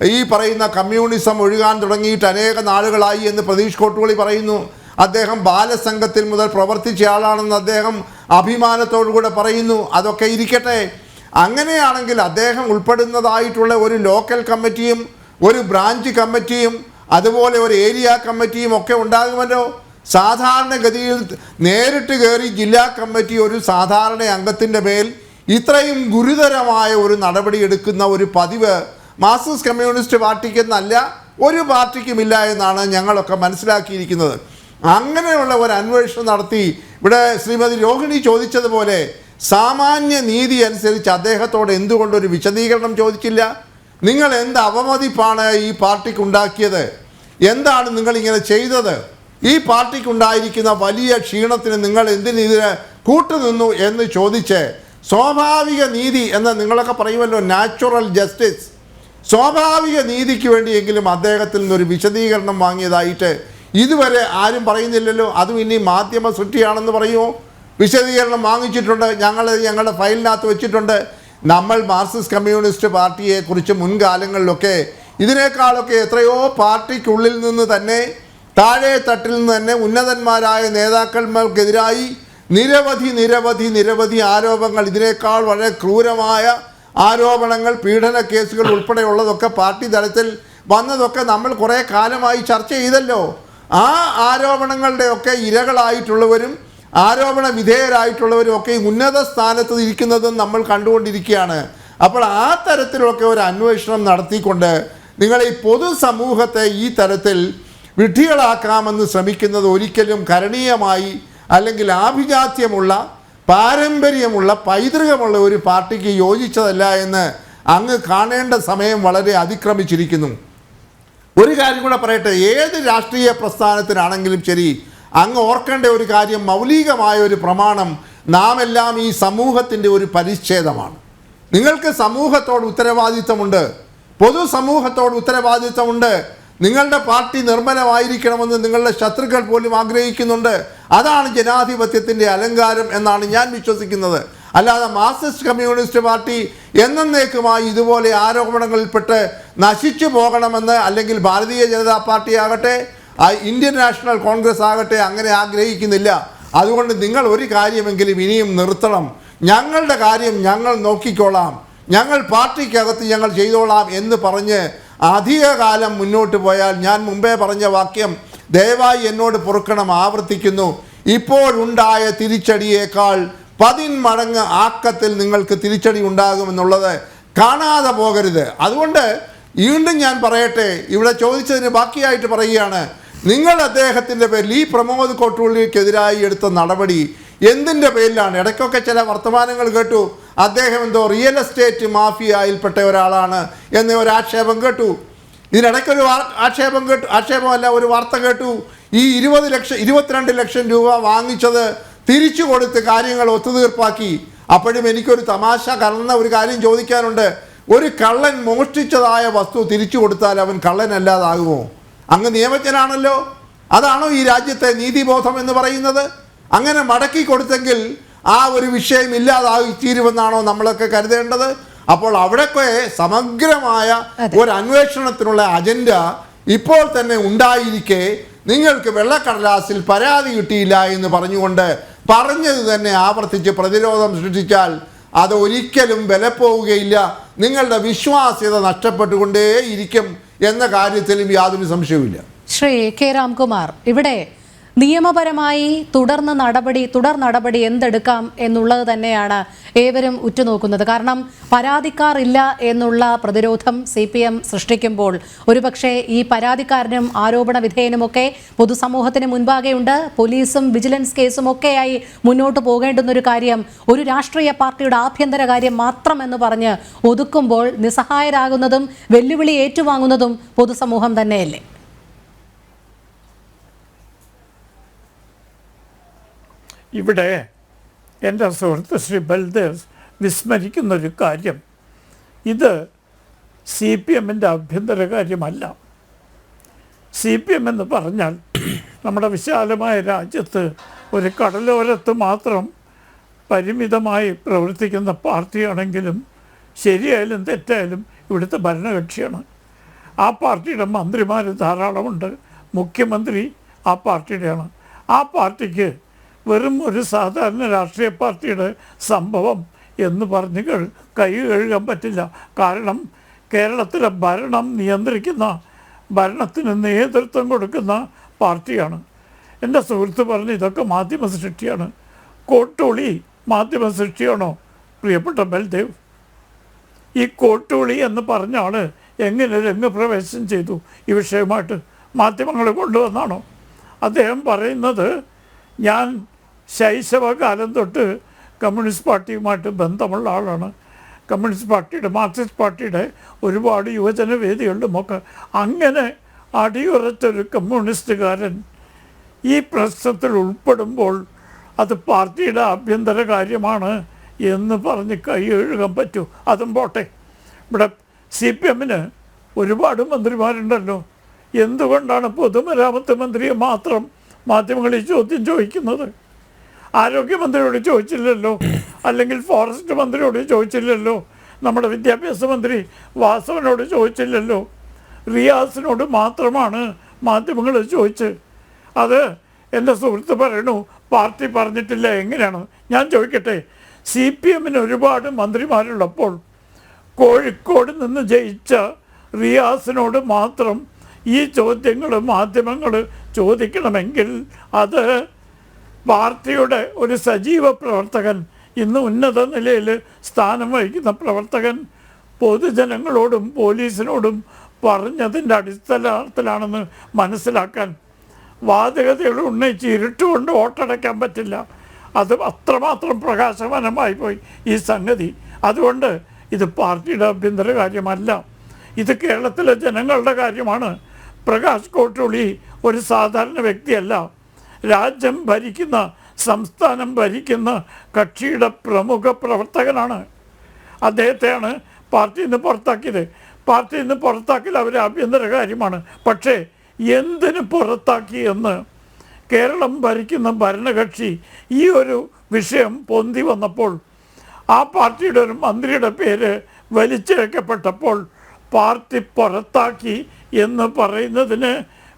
ഈ പറയുന്ന കമ്മ്യൂണിസം ഒഴുകാൻ തുടങ്ങിയിട്ട് അനേക നാളുകളായി എന്ന് പ്രതീഷ് കോട്ടുകളി പറയുന്നു. അദ്ദേഹം ബാലസംഘത്തിൽ മുതൽ പ്രവർത്തിച്ച ആളാണെന്ന് അദ്ദേഹം അഭിമാനത്തോടുകൂടെ പറയുന്നു. അതൊക്കെ ഇരിക്കട്ടെ. അങ്ങനെയാണെങ്കിൽ അദ്ദേഹം ഉൾപ്പെടുന്നതായിട്ടുള്ള ഒരു ലോക്കൽ കമ്മിറ്റിയും ഒരു ബ്രാഞ്ച് കമ്മിറ്റിയും അതുപോലെ ഒരു ഏരിയ കമ്മിറ്റിയും ഒക്കെ ഉണ്ടാകുമല്ലോ. സാധാരണഗതിയിൽ നേരിട്ട് കയറി ജില്ലാ കമ്മിറ്റി ഒരു സാധാരണ അംഗത്തിന്റെ മേൽ ഇത്രയും ഗുരുതരമായ ഒരു നടപടി എടുക്കുന്ന ഒരു പതിവ് മാർക്സിസ്റ്റ് കമ്മ്യൂണിസ്റ്റ് പാർട്ടിക്ക് എന്നല്ല ഒരു പാർട്ടിക്കുമില്ല എന്നാണ് ഞങ്ങളൊക്കെ മനസ്സിലാക്കിയിരിക്കുന്നത്. അങ്ങനെയുള്ള ഒരു അന്വേഷണം നടത്തി ഇവിടെ ശ്രീമതി രോഹിണി ചോദിച്ചതുപോലെ സാമാന്യ നീതി അനുസരിച്ച് അദ്ദേഹത്തോട് എന്തുകൊണ്ടൊരു വിശദീകരണം ചോദിച്ചില്ല? നിങ്ങൾ എന്ത് അവമതിപ്പാണ് ഈ പാർട്ടിക്ക് ഉണ്ടാക്കിയത് എന്താണ് നിങ്ങൾ ഇങ്ങനെ ചെയ്തത്? ഈ പാർട്ടിക്കുണ്ടായിരിക്കുന്ന വലിയ ക്ഷീണത്തിന് നിങ്ങൾ എന്തിനെതിരെ കൂട്ടുനിന്നു എന്ന് ചോദിച്ച് സ്വാഭാവിക നീതി എന്ന് നിങ്ങളൊക്കെ പറയുമല്ലോ നാച്ചുറൽ ജസ്റ്റിസ്. സ്വാഭാവിക നീതിക്ക് വേണ്ടിയെങ്കിലും അദ്ദേഹത്തിൽ നിന്നൊരു വിശദീകരണം വാങ്ങിയതായിട്ട് ഇതുവരെ ആരും പറയുന്നില്ലല്ലോ. അതും ഇനി മാധ്യമ സൃഷ്ടിയാണെന്ന് പറയുമോ? വിശദീകരണം വാങ്ങിച്ചിട്ടുണ്ട്. ഞങ്ങൾ ഞങ്ങളുടെ ഫയലിനകത്ത് വെച്ചിട്ടുണ്ട്. നമ്മൾ മാർക്സിസ്റ്റ് കമ്മ്യൂണിസ്റ്റ് പാർട്ടിയെക്കുറിച്ച് മുൻകാലങ്ങളിലൊക്കെ ഇതിനേക്കാളൊക്കെ എത്രയോ പാർട്ടിക്കുള്ളിൽ നിന്ന് തന്നെ താഴെ തട്ടിൽ നിന്ന് തന്നെ ഉന്നതന്മാരായ നേതാക്കന്മാർക്കെതിരായി നിരവധി നിരവധി നിരവധി ആരോപണങ്ങൾ ഇതിനേക്കാൾ വളരെ ക്രൂരമായ ആരോപണങ്ങൾ പീഡന കേസുകൾ ഉൾപ്പെടെയുള്ളതൊക്കെ പാർട്ടി തലത്തിൽ വന്നതൊക്കെ നമ്മൾ കുറേ കാലമായി ചർച്ച ചെയ്തല്ലോ. ആ ആരോപണങ്ങളുടെയൊക്കെ ഇരകളായിട്ടുള്ളവരും ആരോപണ വിധേയരായിട്ടുള്ളവരും ഒക്കെ ഉന്നത സ്ഥാനത്ത് ഇരിക്കുന്നതും നമ്മൾ കണ്ടുകൊണ്ടിരിക്കുകയാണ്. അപ്പോൾ ആ തരത്തിലൊക്കെ ഒരു അന്വേഷണം നടത്തിക്കൊണ്ട് നിങ്ങൾ ഈ പൊതുസമൂഹത്തെ ഈ തരത്തിൽ വിഡ്ഢികളാക്കാമെന്ന് ശ്രമിക്കുന്നത് ഒരിക്കലും കരണീയമായി അല്ലെങ്കിൽ ആഭിജാത്യമുള്ള പാരമ്പര്യമുള്ള പൈതൃകമുള്ള ഒരു പാർട്ടിക്ക് യോജിച്ചതല്ല എന്ന് അങ്ങ് കാണേണ്ട സമയം വളരെ അതിക്രമിച്ചിരിക്കുന്നു. ഒരു കാര്യം കൂടെ പറയട്ടെ ഏത് രാഷ്ട്രീയ പ്രസ്ഥാനത്തിനാണെങ്കിലും ശരി അങ്ങ് ഓർക്കേണ്ട ഒരു കാര്യം മൗലികമായ ഒരു പ്രമാണം നാം എല്ലാം ഈ സമൂഹത്തിന്റെ ഒരു പരിച്ഛേദമാണ്. നിങ്ങൾക്ക് സമൂഹത്തോട് ഉത്തരവാദിത്തമുണ്ട് പൊതുസമൂഹത്തോട് ഉത്തരവാദിത്തമുണ്ട് നിങ്ങളുടെ പാർട്ടി നിർമ്മലമായിരിക്കണമെന്ന് നിങ്ങളുടെ ശത്രുക്കൾ പോലും ആഗ്രഹിക്കുന്നുണ്ട്. അതാണ് ജനാധിപത്യത്തിന്റെ അലങ്കാരം എന്നാണ് ഞാൻ വിശ്വസിക്കുന്നത്. അല്ലാതെ മാർക്സിസ്റ്റ് കമ്മ്യൂണിസ്റ്റ് പാർട്ടി എന്നേക്കുമായി ഇതുപോലെ ആരോപണങ്ങളിൽപ്പെട്ട് നശിച്ചു പോകണമെന്ന് അല്ലെങ്കിൽ ഭാരതീയ ജനതാ പാർട്ടി ആകട്ടെ ഇന്ത്യൻ നാഷണൽ കോൺഗ്രസ് ആകട്ടെ അങ്ങനെ ആഗ്രഹിക്കുന്നില്ല. അതുകൊണ്ട് നിങ്ങൾ ഒരു കാര്യമെങ്കിലും ഇനിയും നിർത്തണം. ഞങ്ങളുടെ കാര്യം ഞങ്ങൾ നോക്കിക്കോളാം. ഞങ്ങൾ പാർട്ടിക്കകത്ത് ഞങ്ങൾ ചെയ്തോളാം എന്ന് പറഞ്ഞ് അധികകാലം മുന്നോട്ട് പോയാൽ ഞാൻ മുമ്പേ പറഞ്ഞ വാക്യം ദയവായി എന്നോട് പൊറുക്കണം ആവർത്തിക്കുന്നു. ഇപ്പോഴുണ്ടായ തിരിച്ചടിയേക്കാൾ പതിന്മടങ്ങ് ആക്കത്തിൽ നിങ്ങൾക്ക് തിരിച്ചടി ഉണ്ടാകുമെന്നുള്ളത് കാണാതെ പോകരുത്. അതുകൊണ്ട് വീണ്ടും ഞാൻ പറയട്ടെ ഇവിടെ ചോദിച്ചതിന് ബാക്കിയായിട്ട് പറയുകയാണ് നിങ്ങൾ അദ്ദേഹത്തിന്റെ പേരിൽ ഈ പ്രമോദ് കോട്ടൂളിക്കെതിരായി എടുത്ത നടപടി എന്തിന്റെ പേരിലാണ്? ഇടയ്ക്കൊക്കെ ചില വർത്തമാനങ്ങൾ കേട്ടു അദ്ദേഹം എന്തോ റിയൽ എസ്റ്റേറ്റ് മാഫിയയിൽപ്പെട്ട ഒരാളാണ് എന്ന ഒരു ആക്ഷേപം കേട്ടു. ഇതിനിടയ്ക്കൊരു ആക്ഷേപം കേട്ടു ആക്ഷേപമല്ല ഒരു വാർത്ത കേട്ടു. ഈ ഇരുപത് ലക്ഷം ഇരുപത്തിരണ്ട് ലക്ഷം രൂപ വാങ്ങിച്ചത് തിരിച്ചു കൊടുത്ത് കാര്യങ്ങൾ ഒത്തുതീർപ്പാക്കി. അപ്പോഴും എനിക്കൊരു തമാശ കലർന്ന ഒരു കാര്യം ചോദിക്കാനുണ്ട്. ഒരു കള്ളൻ മോഷ്ടിച്ചതായ വസ്തു തിരിച്ചു കൊടുത്താൽ അവൻ കള്ളനല്ലാതാകുമോ? അങ്ങ് നിയമജ്ഞനാണല്ലോ. അതാണോ ഈ രാജ്യത്തെ നീതിബോധം എന്ന് പറയുന്നത്? അങ്ങനെ മടക്കി കൊടുത്തെങ്കിൽ ആ ഒരു വിഷയം ഇല്ലാതായി തീരുമെന്നാണോ നമ്മളൊക്കെ കരുതേണ്ടത്? അപ്പോൾ അവിടെയൊക്കെ സമഗ്രമായ ഒരു അന്വേഷണത്തിനുള്ള അജണ്ട ഇപ്പോൾ തന്നെ ഉണ്ടായിരിക്കെ നിങ്ങൾക്ക് വെള്ളക്കടലാസിൽ പരാതി കിട്ടിയില്ല എന്ന് പറഞ്ഞുകൊണ്ട് പറഞ്ഞത് തന്നെ ആവർത്തിച്ച് പ്രതിരോധം സൃഷ്ടിച്ചാൽ അത് ഒരിക്കലും ബലപ്പോവുകയില്ല നിങ്ങളുടെ വിശ്വാസ്യത നഷ്ടപ്പെട്ടുകൊണ്ടേയിരിക്കും എന്ന കാര്യത്തിലും യാതൊരു സംശയവുമില്ല. ശ്രീ കെ. രാംകുമാർ ഇവിടെ നിയമപരമായി തുടർന്ന് നടപടി തുടർ നടപടി എന്തെടുക്കാം എന്നുള്ളത് തന്നെയാണ് ഏവരും ഉറ്റുനോക്കുന്നത്. കാരണം പരാതിക്കാറില്ല എന്നുള്ള പ്രതിരോധം സി പി എം സൃഷ്ടിക്കുമ്പോൾ ഒരുപക്ഷെ ഈ പരാതിക്കാരനും ആരോപണ വിധേയനുമൊക്കെ പൊതുസമൂഹത്തിന് മുൻപാകെയുണ്ട്. പോലീസും വിജിലൻസ് കേസും ഒക്കെയായി മുന്നോട്ട് പോകേണ്ടുന്നൊരു കാര്യം ഒരു രാഷ്ട്രീയ പാർട്ടിയുടെ ആഭ്യന്തര കാര്യം മാത്രം എന്ന് പറഞ്ഞ് ഒതുക്കുമ്പോൾ നിസ്സഹായരാകുന്നതും വെല്ലുവിളി ഏറ്റുവാങ്ങുന്നതും പൊതുസമൂഹം തന്നെയല്ലേ? ഇവിടെ എന്റെ സുഹൃത്ത് ശ്രീ ബൽദേവ് വിസ്മരിക്കുന്നൊരു കാര്യം. ഇത് സി പി എമ്മിന്റെ ആഭ്യന്തര കാര്യമല്ല. സി പി എം എന്ന് പറഞ്ഞാൽ നമ്മുടെ വിശാലമായ രാജ്യത്ത് ഒരു കടലോരത്ത് മാത്രം പരിമിതമായി പ്രവർത്തിക്കുന്ന പാർട്ടിയാണെങ്കിലും ശരിയായാലും തെറ്റായാലും ഇവിടുത്തെ ഭരണകക്ഷിയാണ്. ആ പാർട്ടിയുടെ മന്ത്രിമാർ ധാരാളമുണ്ട്. മുഖ്യമന്ത്രി ആ പാർട്ടിയുടെയാണ്. ആ പാർട്ടിക്ക് വെറും ഒരു സാധാരണ രാഷ്ട്രീയ പാർട്ടിയുടെ സംഭവം എന്ന് പറഞ്ഞ് കൈ കഴുകാൻ പറ്റില്ല. കാരണം കേരളത്തിലെ ഭരണം നിയന്ത്രിക്കുന്ന ഭരണത്തിന് നേതൃത്വം കൊടുക്കുന്ന പാർട്ടിയാണ്. എന്റെ സുഹൃത്ത് പറഞ്ഞ് ഇതൊക്കെ മാധ്യമ സൃഷ്ടിയാണ്. കോട്ടുളി മാധ്യമ സൃഷ്ടിയാണോ? പ്രിയപ്പെട്ട ബൽദേവ് ഈ കോട്ടുളി എന്ന് പറഞ്ഞ ആൾ എങ്ങനെ രംഗപ്രവേശം ചെയ്തു ഈ വിഷയമായിട്ട് മാധ്യമങ്ങൾ കൊണ്ടുവന്നാണോ? അദ്ദേഹം പറയുന്നത് ഞാൻ ശൈശവകാലം തൊട്ട് കമ്മ്യൂണിസ്റ്റ് പാർട്ടിയുമായിട്ട് ബന്ധമുള്ള ആളാണ്. കമ്മ്യൂണിസ്റ്റ് പാർട്ടിയുടെ മാർക്സിസ്റ്റ് പാർട്ടിയുടെ ഒരുപാട് യുവജന വേദികളിലും ഒക്കെ അങ്ങനെ അടിയുറച്ചൊരു കമ്മ്യൂണിസ്റ്റുകാരൻ ഈ പ്രശ്നത്തിൽ ഉൾപ്പെടുമ്പോൾ അത് പാർട്ടിയുടെ ആഭ്യന്തര കാര്യമാണ് എന്ന് പറഞ്ഞ് കൈ എഴുകാൻ പറ്റൂ. അതും പോട്ടെ. ഇവിടെ സി പി എമ്മിന് ഒരുപാട് മന്ത്രിമാരുണ്ടല്ലോ. എന്തുകൊണ്ടാണ് പൊതുമരാമത്ത് മന്ത്രിയെ മാത്രം മാധ്യമങ്ങളിൽ ചോദ്യം ചോദിക്കുന്നത്? ആരോഗ്യമന്ത്രിയോട് ചോദിച്ചില്ലല്ലോ? അല്ലെങ്കിൽ ഫോറസ്റ്റ് മന്ത്രിയോട് ചോദിച്ചില്ലല്ലോ? നമ്മുടെ വിദ്യാഭ്യാസ മന്ത്രി വാസവനോട് ചോദിച്ചില്ലല്ലോ? റിയാസിനോട് മാത്രമാണ് മാധ്യമങ്ങൾ ചോദിച്ച് അത് എന്റെ സുഹൃത്ത് പറയണു പാർട്ടി പറഞ്ഞിട്ടില്ല എങ്ങനെയാണ്? ഞാൻ ചോദിക്കട്ടെ. സി പി എമ്മിന് ഒരുപാട് മന്ത്രിമാരുള്ളപ്പോൾ കോഴിക്കോട് നിന്ന് ജയിച്ച റിയാസിനോട് മാത്രം ഈ ചോദ്യങ്ങൾ മാധ്യമങ്ങൾ ചോദിക്കണമെങ്കിൽ അത് പാർട്ടിയുടെ ഒരു സജീവ പ്രവർത്തകൻ ഇന്ന് ഉന്നത നിലയിൽ സ്ഥാനം വഹിക്കുന്ന പ്രവർത്തകൻ പൊതുജനങ്ങളോടും പോലീസിനോടും പറഞ്ഞതിന്റെ അടിസ്ഥാനത്തിലാണെന്ന് മനസ്സിലാക്കാൻ വാദഗതികൾ ഉന്നയിച്ച് ഇരുട്ടുകൊണ്ട് വോട്ടടയ്ക്കാൻ പറ്റില്ല. അത് അത്രമാത്രം പ്രകാശമാനമായി പോയി ഈ സംഗതി. അതുകൊണ്ട് ഇത് പാർട്ടിയുടെ ആഭ്യന്തര കാര്യമല്ല. ഇത് കേരളത്തിലെ ജനങ്ങളുടെ കാര്യമാണ്. പ്രകാശ് കോട്ടൂളി ഒരു സാധാരണ വ്യക്തിയല്ല. രാജ്യം ഭരിക്കുന്ന സംസ്ഥാനം ഭരിക്കുന്ന കക്ഷിയുടെ പ്രമുഖ പ്രവർത്തകനാണ്. അദ്ദേഹത്തെയാണ് പാർട്ടിയിൽ നിന്ന് പുറത്താക്കിയത്. പാർട്ടിയിൽ നിന്ന് പുറത്താക്കൽ അവരെ ആഭ്യന്തര കാര്യമാണ്. പക്ഷേ എന്തിനു പുറത്താക്കി എന്ന് കേരളം ഭരിക്കുന്ന ഭരണകക്ഷി ഈ ഒരു വിഷയം പൊന്തി വന്നപ്പോൾ ആ പാർട്ടിയുടെ ഒരു മന്ത്രിയുടെ പേര് വലിച്ചിഴക്കപ്പെട്ടപ്പോൾ പാർട്ടി പുറത്താക്കി എന്ന് പറയുന്നതിന്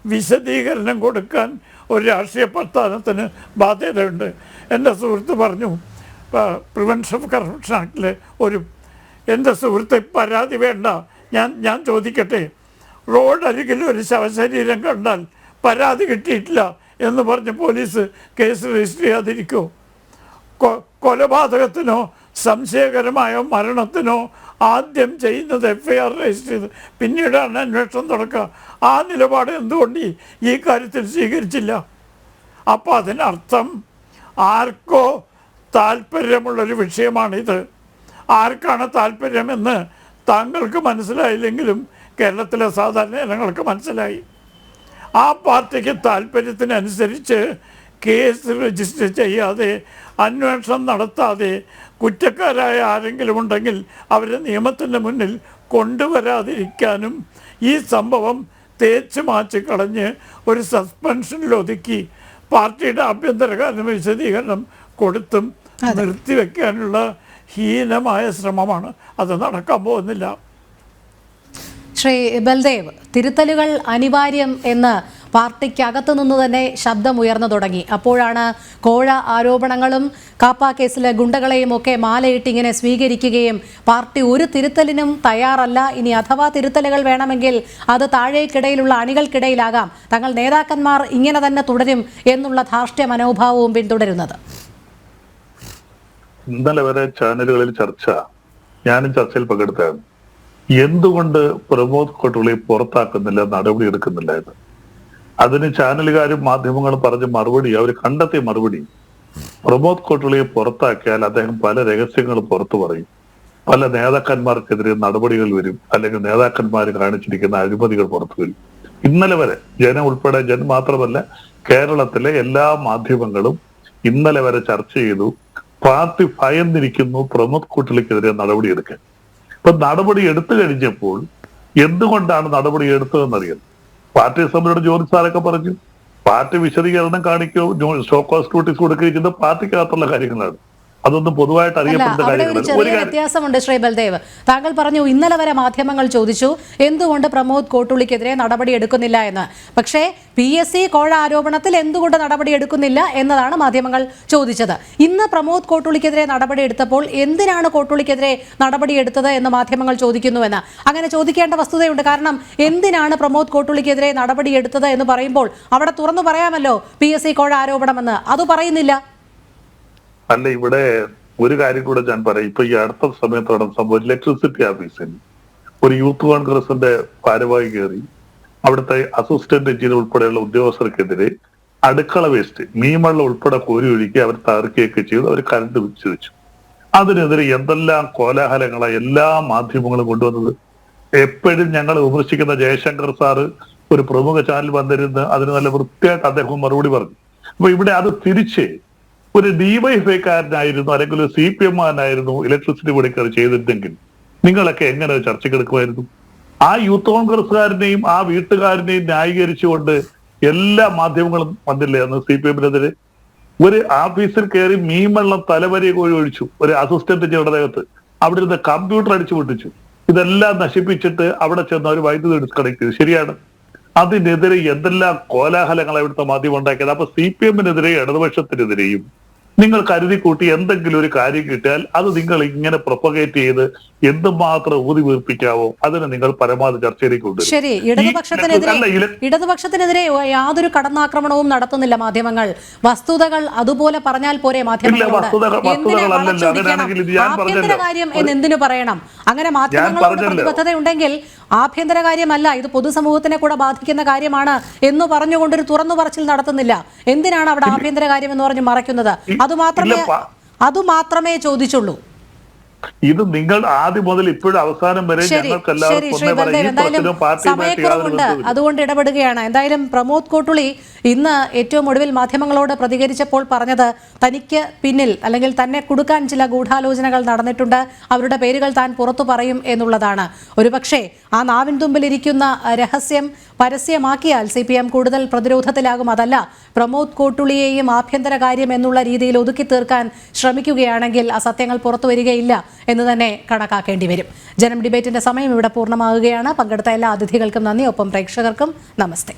വിശദീകരണം കൊടുക്കാൻ ഒരു രാഷ്ട്രീയ പ്രസ്ഥാനത്തിന് ബാധ്യതയുണ്ട്. എന്റെ സുഹൃത്ത് പറഞ്ഞു പ്രിവെൻഷൻ ഓഫ് കറപ്ഷൻ ആക്ടിൽ ഒരു എന്റെ സുഹൃത്ത് പരാതി വേണ്ട. ഞാൻ ഞാൻ ചോദിക്കട്ടെ. റോഡ് അരികിൽ ഒരു ശവശരീരം കണ്ടാൽ പരാതി കിട്ടിയിട്ടില്ല എന്ന് പറഞ്ഞ് പോലീസ് കേസ് രജിസ്റ്റർ ചെയ്യാതിരിക്കുമോ കൊലപാതകത്തിനോ സംശയകരമായ മരണത്തിനോ ആദ്യം ചെയ്യുന്നത് എഫ് ഐ ആർ രജിസ്റ്റർ ചെയ്ത് പിന്നീടാണ് അന്വേഷണം തുടക്കുക. ആ നിലപാട് എന്തുകൊണ്ട് ഈ- കാര്യത്തിൽ സ്വീകരിച്ചില്ല? അപ്പോൾ അതിനർത്ഥം ആർക്കോ താല്പര്യമുള്ളൊരു വിഷയമാണിത്. ആർക്കാണ് താല്പര്യമെന്ന് താങ്കൾക്ക് മനസ്സിലായില്ലെങ്കിലും കേരളത്തിലെ സാധാരണ ജനങ്ങൾക്ക് മനസ്സിലായി. ആ പാർട്ടിക്ക് താല്പര്യത്തിനനുസരിച്ച് കേസ് രജിസ്റ്റർ ചെയ്യാതെ അന്വേഷണം നടത്താതെ കുറ്റക്കാരായ ആരെങ്കിലും ഉണ്ടെങ്കിൽ അവരെ നിയമത്തിന്റെ മുന്നിൽ കൊണ്ടുവരാതിരിക്കാനും ഈ സംഭവം തേച്ച് മാച്ച് കളഞ്ഞ് ഒരു സസ്പെൻഷനിലൊതുക്കി പാർട്ടിയുടെ ആഭ്യന്തരകാരന് വിശദീകരണം കൊടുത്തും നിർത്തിവെക്കാനുള്ള ഹീനമായ ശ്രമമാണ്. അത് നടക്കാൻ പോകുന്നില്ല. ശ്രീ ബൽദേവ് തിരുത്തലുകൾ അനിവാര്യം എന്ന് പാർട്ടിക്കകത്തു നിന്ന് തന്നെ ശബ്ദമുയർന്നു തുടങ്ങി. അപ്പോഴാണ് കോഴ ആരോപണങ്ങളും കാപ്പ കേസിലെ ഗുണ്ടകളെയും ഒക്കെ മാലയിട്ട് ഇങ്ങനെ സ്വീകരിക്കുകയും പാർട്ടി ഒരു തിരുത്തലിനും തയ്യാറല്ല. ഇനി അഥവാ തിരുത്തലുകൾ വേണമെങ്കിൽ അത് താഴേക്കിടയിലുള്ള അണികൾക്കിടയിലാകാം. തങ്ങൾ നേതാക്കന്മാർ ഇങ്ങനെ തന്നെ തുടരും എന്നുള്ള ധാർഷ്ട്യ മനോഭാവവും പിന്തുടരുന്നത്. ഇന്നലെ വരെ ചാനലുകളിൽ ചർച്ച ഞാനും ചർച്ചയിൽ പങ്കെടുത്തായിരുന്നു. എന്തുകൊണ്ട് പ്രമോദ് കൊട്ടുകളെ പുറത്താക്കുന്നില്ല നടപടി എടുക്കുന്നില്ല എന്ന്? അതിന് ചാനലുകാരും മാധ്യമങ്ങളും പറഞ്ഞ മറുപടി അവർ കണ്ടെത്തിയ മറുപടി പ്രമോദ് കോട്ടുളിയെ പുറത്താക്കിയാൽ അദ്ദേഹം പല രഹസ്യങ്ങളും പുറത്തു പറയും. പല നേതാക്കന്മാർക്കെതിരെ നടപടികൾ വരും. അല്ലെങ്കിൽ നേതാക്കന്മാർ കാണിച്ചിരിക്കുന്ന അഴിമതികൾ പുറത്തു വരും. ഇന്നലെ വരെ ജനം ഉൾപ്പെടെ ജനം മാത്രമല്ല കേരളത്തിലെ എല്ലാ മാധ്യമങ്ങളും ഇന്നലെ വരെ ചർച്ച ചെയ്തു പാർട്ടി ഭയന്നിരിക്കുന്നു പ്രമോദ് കുട്ടിലിക്കെതിരെ നടപടിയെടുക്കാൻ. ഇപ്പൊ നടപടി എടുത്തു കഴിഞ്ഞപ്പോൾ എന്തുകൊണ്ടാണ് നടപടി എടുത്തതെന്നറിയാം പാർട്ടി അസംബ്ലിയുടെ ജോലി പറഞ്ഞു. പാർട്ടി വിശദീകരണം കാണിക്കുകയോ സ്റ്റോക്ക് ഓഫ് നോട്ടീസ് കൊടുക്കുകയോ ചെയ്യുന്നത് പാർട്ടിക്കകത്തുള്ള കാര്യങ്ങളാണ്. അതൊന്നും പൊതുവായിട്ട് അറിയപ്പെടുന്ന ചെറിയ വ്യത്യാസമുണ്ട് ശ്രീ ബൽദേവ് താങ്കൾ പറഞ്ഞു ഇന്നലെ വരെ മാധ്യമങ്ങൾ ചോദിച്ചു എന്തുകൊണ്ട് പ്രമോദ് കോട്ടുള്ളിക്കെതിരെ നടപടി എടുക്കുന്നില്ല എന്ന്. പക്ഷേ പി എസ് സി കോഴ ആരോപണത്തിൽ എന്തുകൊണ്ട് നടപടി എടുക്കുന്നില്ല എന്നതാണ് മാധ്യമങ്ങൾ ചോദിച്ചത്. ഇന്ന് പ്രമോദ് കോട്ടുള്ളിക്കെതിരെ നടപടി എടുത്തപ്പോൾ എന്തിനാണ് കോട്ടുള്ളിക്കെതിരെ നടപടി എടുത്തത് എന്ന് മാധ്യമങ്ങൾ ചോദിക്കുന്നുവെന്ന്. അങ്ങനെ ചോദിക്കേണ്ട വസ്തുതയുണ്ട്. കാരണം എന്തിനാണ് പ്രമോദ് കോട്ടുള്ളിക്കെതിരെ നടപടി എടുത്തത് എന്ന് പറയുമ്പോൾ അവിടെ തുറന്നു പറയാമല്ലോ പി എസ് സി കോഴ ആരോപണമെന്ന്. അത് പറയുന്നില്ല. അല്ല ഇവിടെ ഒരു കാര്യം കൂടെ ഞാൻ പറയാം. ഇപ്പൊ ഈ അടുത്ത സമയത്ത് നടന്ന സംഭവം ഇലക്ട്രിസിറ്റി ഓഫീസിൽ ഒരു യൂത്ത് കോൺഗ്രസിന്റെ ഭാരവാഹി കയറി അവിടുത്തെ അസിസ്റ്റന്റ് എഞ്ചിനീയർ ഉൾപ്പെടെയുള്ള ഉദ്യോഗസ്ഥർക്കെതിരെ അടുക്കള വേസ്റ്റ് മീൻവെള്ളം ഉൾപ്പെടെ കോരി ഒഴുക്കി അവർ തകർക്കുകയൊക്കെ ചെയ്തു അവർ കരണ്ട് വിച്ഛേദിച്ചു അതിനെതിരെ എന്തെല്ലാം കോലാഹലങ്ങളാണ് എല്ലാ മാധ്യമങ്ങളും കൊണ്ടുവന്നത്. എപ്പോഴും ഞങ്ങൾ വിമർശിക്കുന്ന ജയശങ്കർ സാറ് ഒരു പ്രമുഖ ചാനൽ വന്നിരുന്ന് അതിന് നല്ല വൃത്തിയായിട്ട് അദ്ദേഹം മറുപടി പറഞ്ഞു. അപ്പൊ ഇവിടെ അത് തിരിച്ച് ഒരു ഡിവൈഫൈക്കാരനായിരുന്നു അല്ലെങ്കിൽ ഒരു സി പി എം ആയിരുന്നു ഇലക്ട്രിസിറ്റി പണിക്കാർ ചെയ്തിരുന്നെങ്കിൽ നിങ്ങളൊക്കെ എങ്ങനെ ചർച്ചയ്ക്കെടുക്കുമായിരുന്നു ആ യൂത്ത് കോൺഗ്രസ്സുകാരനെയും ആ വീട്ടുകാരനെയും ന്യായീകരിച്ചുകൊണ്ട് എല്ലാ മാധ്യമങ്ങളും വന്നില്ലേ അന്ന് സി പി എമ്മിനെതിരെ ഒരു ഓഫീസിൽ കയറി മീൻ വെള്ളം തലവരെ കോഴി ഒഴിച്ചു ഒരു അസിസ്റ്റന്റ് ചെറുതകത്ത് അവിടെ ഇരുന്ന് കമ്പ്യൂട്ടർ അടിച്ചു പൊട്ടിച്ചു ഇതെല്ലാം നശിപ്പിച്ചിട്ട് അവിടെ ചെന്ന് അവർ വൈദ്യുതി ഡിസ്കണക്ട് ചെയ്തു. ശരിയാണ്. അതിനെതിരെ എന്തെല്ലാം കോലാഹലങ്ങൾ ഇവിടുത്തെ മാധ്യമം ഉണ്ടാക്കിയത്? അപ്പൊ സി പി എമ്മിനെതിരെ ഇടതുപക്ഷത്തിനെതിരെയും നിങ്ങൾ കരുതി കൂട്ടി എന്തെങ്കിലും ഒരു കാര്യം കിട്ടിയാൽ അത് നിങ്ങൾ ഇങ്ങനെ പ്രൊപ്പഗേറ്റ് ചെയ്ത് എന്തുമാത്രം ഊതി വീർപ്പിക്കാവോ? അതിനെ നിങ്ങൾ പരമാവധി ചർച്ചയിലേക്ക് കൊണ്ടുവരും. ശരി ഇടതുപക്ഷത്തിനെതിരെ ഇടതുപക്ഷത്തിനെതിരെ യാതൊരു കടന്നാക്രമണവും നടത്തുന്നില്ല മാധ്യമങ്ങൾ. വസ്തുതകൾ അതുപോലെ പറഞ്ഞാൽ പോരെ മാധ്യമങ്ങൾ കാര്യം എന്ന് എന്തിനു പറയണം? അങ്ങനെ മാധ്യമങ്ങൾ പ്രതിബദ്ധത പ്രതിബദ്ധതയുണ്ടെങ്കിൽ ആഭ്യന്തര കാര്യമല്ല ഇത് പൊതുസമൂഹത്തിനെ കൂടെ ബാധിക്കുന്ന കാര്യമാണ് എന്ന് പറഞ്ഞുകൊണ്ടൊരു തുറന്നു പറച്ചിൽ നടത്തുന്നില്ല. എന്തിനാണ് അവിടെ ആഭ്യന്തര കാര്യം എന്ന് പറഞ്ഞ് മറയ്ക്കുന്നത്? അതുമാത്രമേ. അതുമാത്രമേ ചോദിച്ചുള്ളൂ. ഇത് നിങ്ങൾ ആദ്യം മുതൽ ഇപ്പോഴും അവസാനം വരെ സമയക്കുറവുണ്ട്. അതുകൊണ്ട് ഇടപെടുകയാണ്. എന്തായാലും പ്രമോദ് കോട്ടുളി ഇന്ന് ഏറ്റവും ഒടുവിൽ മാധ്യമങ്ങളോട് പ്രതികരിച്ചപ്പോൾ പറഞ്ഞത് തനിക്ക് പിന്നിൽ അല്ലെങ്കിൽ തന്നെ കൊടുക്കാൻ ചില ഗൂഢാലോചനകൾ നടന്നിട്ടുണ്ട്. അവരുടെ പേരുകൾ താൻ പുറത്തു പറയും എന്നുള്ളതാണ്. ഒരുപക്ഷെ ആ നാവിൻ തുമ്പിലിരിക്കുന്ന രഹസ്യം പരസ്യമാക്കിയാൽ സി പി എം കൂടുതൽ പ്രതിരോധത്തിലാകും. അതല്ല പ്രമോദ് കോട്ടുളിയെയും ആഭ്യന്തര കാര്യം എന്നുള്ള രീതിയിൽ ഒതുക്കി തീർക്കാൻ ശ്രമിക്കുകയാണെങ്കിൽ അസത്യങ്ങൾ സത്യങ്ങൾ പുറത്തു വരികയില്ല എന്ന് തന്നെ കണക്കാക്കേണ്ടി വരും. ജനം ഡിബേറ്റിന്റെ സമയം ഇവിടെ പൂർണമാകുകയാണ്. പങ്കെടുത്ത എല്ലാ അതിഥികൾക്കും നന്ദി. ഒപ്പം പ്രേക്ഷകർക്കും നമസ്തേ.